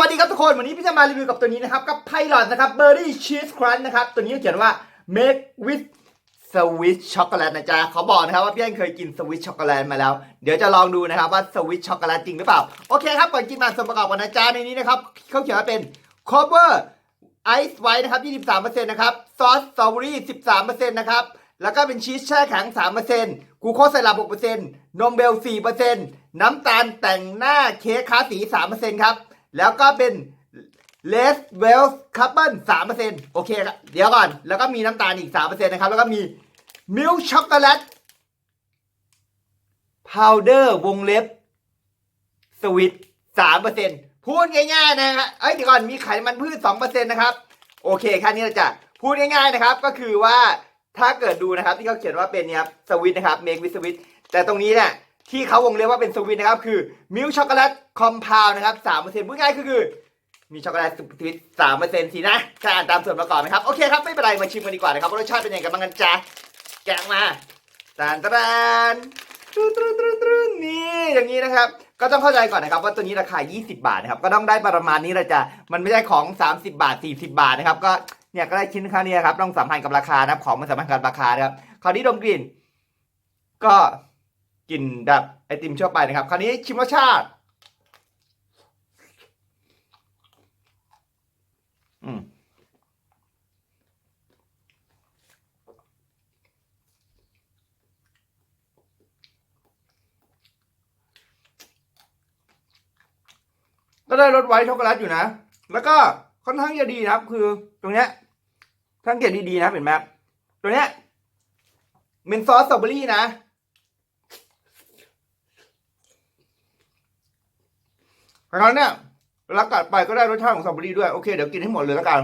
วัสดีครับทุกคน วันนี้พี่จะมารีวิวกับตัวนี้นะครับ กับไพลอตนะครับเบอร์รี่ชีสครันนะครับ ตัวนี้เขียนว่า make with sweet chocolate นะจ๊ะเขาบอกนะครับว่าพี่แอนเคยกินสวิตช็อกโกแลตมาแล้ว เดี๋ยวจะลองดูนะครับว่าสวิตช็อกโกแลตจริงหรือเปล่า โอเคครับ ก่อนกินมาส่วนประกอบกันนะจ๊ะในนี้นะครับเขาเขียนว่าเป็น cover ice white นะครับ 23%นะครับซอสสตรอเบอรี่ 13%นะครับแล้วก็เป็นชีสแช่แข็ง 3%กูโคสไซรัป6%นมเบล 4%น้ำตาลแต่งหน้าเค้กคาสี 3%ครับ แล้วก็เป็นเลสเวลคัพเปิล3%โอเคครับเดี๋ยวก่อน แล้วก็มีน้ำตาลอีก3%นะครับ แล้วก็มีมิลช็อกโกแลตพาวเดอร์วงเล็บสวิตสามเปอร์เซ็นพูดง่ายๆนะครับเอ้ยเดี๋ยวก่อนมีไขมันพืชสองเปอร์เซ็นต์นะครับ โอเคแค่นี้เราจะพูดง่ายๆนะครับ ก็คือว่าถ้าเกิดดูนะครับที่เขาเขียนว่าเป็นเนี่ยครับสวิตนะครับ make with sweet แต่ตรงนี้เนี่ย ที่เขาวงเล็บว่าเป็นสวิตนะครับ คือมิลช็อกโกแลตคอมเพลนะครับสามเปอร์เซ็นต์พูดง่ายๆก็คือ มีช็อกโกแลตสวิตสามเปอร์เซ็นต์สินะแค่อ่านตามส่วนประกอบนะครับ โอเคครับ ไม่เป็นไร มาชิมกันดีกว่านะครับว่ารสชาติเป็นยังไงกันบ้างกันจ๊ะแกะมาตานตานตรูตรูตรูตรูนี่อย่างนี้นะครับ ก็ต้องเข้าใจก่อนนะครับ ว่าตัวนี้ราคา 20 บาทนะครับ ก็ต้องได้ประมาณนี้เลยจ้ะมันไม่ใช่ของ 30 บาท 40 บาทนะครับ ก็เนี่ยก็ได้ชิ้นค่านี้ครับต้องสัมพันธ์กับราคานะครับของมันสัมพันธ์กับราคานะครับคราวนี้ดมกลิ่น ก็ กลิ่นแบบไอติมทั่วไปนะครับ คราวนี้ชิมรสชาติ อืมก็ได้รสไวท์ช็อกโกแลตอยู่นะ แล้วก็ค่อนข้างจะดีนะครับ คือตรงเนี้ยสังเกตดีๆนะเห็นไหมครับตัวเนี้ยเป็นซอสสตรอเบอรี่นะ แล้วเนี่ยเวลากัดไปก็ได้รสชาติของสตรอเบอรี่ด้วยโอเคเดี๋ยวกินให้หมดเลยแล้วกัน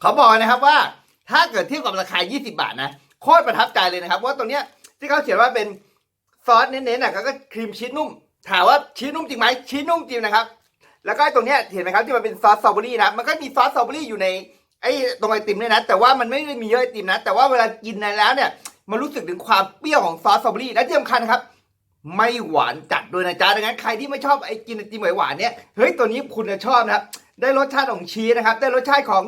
เขาบอกนะครับว่า ถ้าเกิดเทียบกับราคา 20 บาทนะโคตรประทับใจเลยนะครับว่าตรงเนี้ยที่เขาเขียนว่าเป็นซอสเน้นๆน่ะก็ครีมชีสนุ่ม ถามว่าชีสนุ่มจริงไหมชีสนุ่มจริงนะครับ แล้วก็ไอ้ตรงเนี้ยเห็นไหมครับที่มันเป็นซอสสตรอเบอรี่นะมันก็มีซอสสตรอเบอรี่อยู่ในไอ้ตรงไอติมเนี่ยนะ แต่ว่ามันไม่ได้มีเยอะไอติมนะ แต่ว่าเวลากินในแล้วเนี่ยมันรู้สึกถึงความเปรี้ยวของซอสสตรอเบอรี่และที่สำคัญครับ ไม่หวานจัดด้วยนะจ๊ะดังนั้นใครที่ไม่ชอบไอ้กินไอติมหวานเนี่ยเฮ้ยตัวนี้คุณจะชอบนะครับได้รสชาติของชีสนะครับ ได้รสชาติของ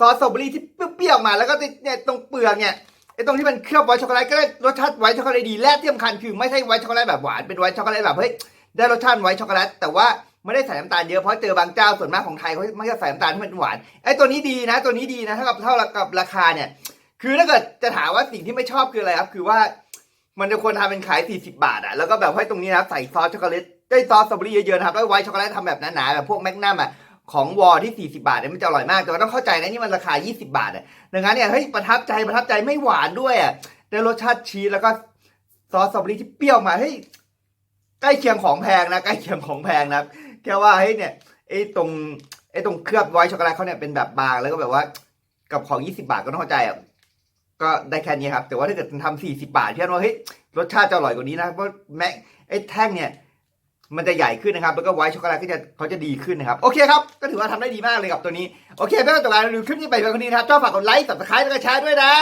ซอสสตรอเบอรี่ที่เปรี้ยวๆมาแล้วก็เนี่ยตรงเปลือกเนี่ยไอ้ตรงที่มันเคลือบไวท์ช็อกโกแลตก็ได้รสชาติไวท์ช็อกโกแลตดีและที่สำคัญคือไม่ใช่ไวท์ช็อกโกแลตแบบหวานเป็นไวท์ช็อกโกแลตแบบเฮ้ยได้รสชาติไวท์ช็อกโกแลตแต่ว่าไม่ได้ใส่น้ำตาลเยอะเพราะเจอบางเจ้าส่วนมากของไทยเขาไม่จะใส่น้ำตาลที่มันหวานไอ้ตัวนี้ดีนะ ตัวนี้ดีนะเท่ากับเท่ากับราคาเนี่ย คือถ้าเกิดจะถามว่าสิ่งที่ไม่ชอบคืออะไรครับ คือว่ามันจะควรทำเป็นขาย 40 บาทอะแล้วก็แบบให้ตรงนี้นะครับใส่ซอสช็อกโกแลตได้ซอสสตรอเบอรี่เยอะๆนะครับแล้วไวท์ช็อกโกแลตทำแบบหนาๆแบบพวกแมกนัมอะ ของวอที่ 40 บาทเนี่ยมันจะอร่อยมาก แต่ว่าต้องเข้าใจนะนี่มันราคา 20 บาทอะดังนั้นเนี่ยเฮ้ยประทับใจประทับใจไม่หวานด้วยอะได้รสชาติชีสแล้วก็ซอสสตรอเบอรี่ที่เปรี้ยวมาเฮ้ยใกล้เคียงของแพงนะใกล้เคียงของแพงนะแค่ว่าเฮ้ยเนี่ยไอ้ตรงไอ้ตรงเคลือบไวช็อกโกแลตเขาเนี่ยเป็นแบบบางแล้วก็แบบว่ากับของ 20 บาทก็ต้องเข้าใจอะก็ได้แค่นี้ครับ แต่ว่าถ้าเกิดทำ40 บาทเพี่อว่าเฮ้ยรสชาติจะอร่อยกว่านี้นะเพราะแม็กไอ้แท่งเนี่ย มันจะใหญ่ขึ้นนะครับ แล้วก็ไวท์ช็อกโกแลตก็จะเขาจะดีขึ้นนะครับ โอเคครับ ก็ถือว่าทำได้ดีมากเลยกับตัวนี้ โอเคเพื่อนๆต่อไปรีวิวคลิปนี้ไปเพียงเท่านี้นะครับชอบฝากกดไลค์กดติดตามแล้วก็แชร์ด้วยนะ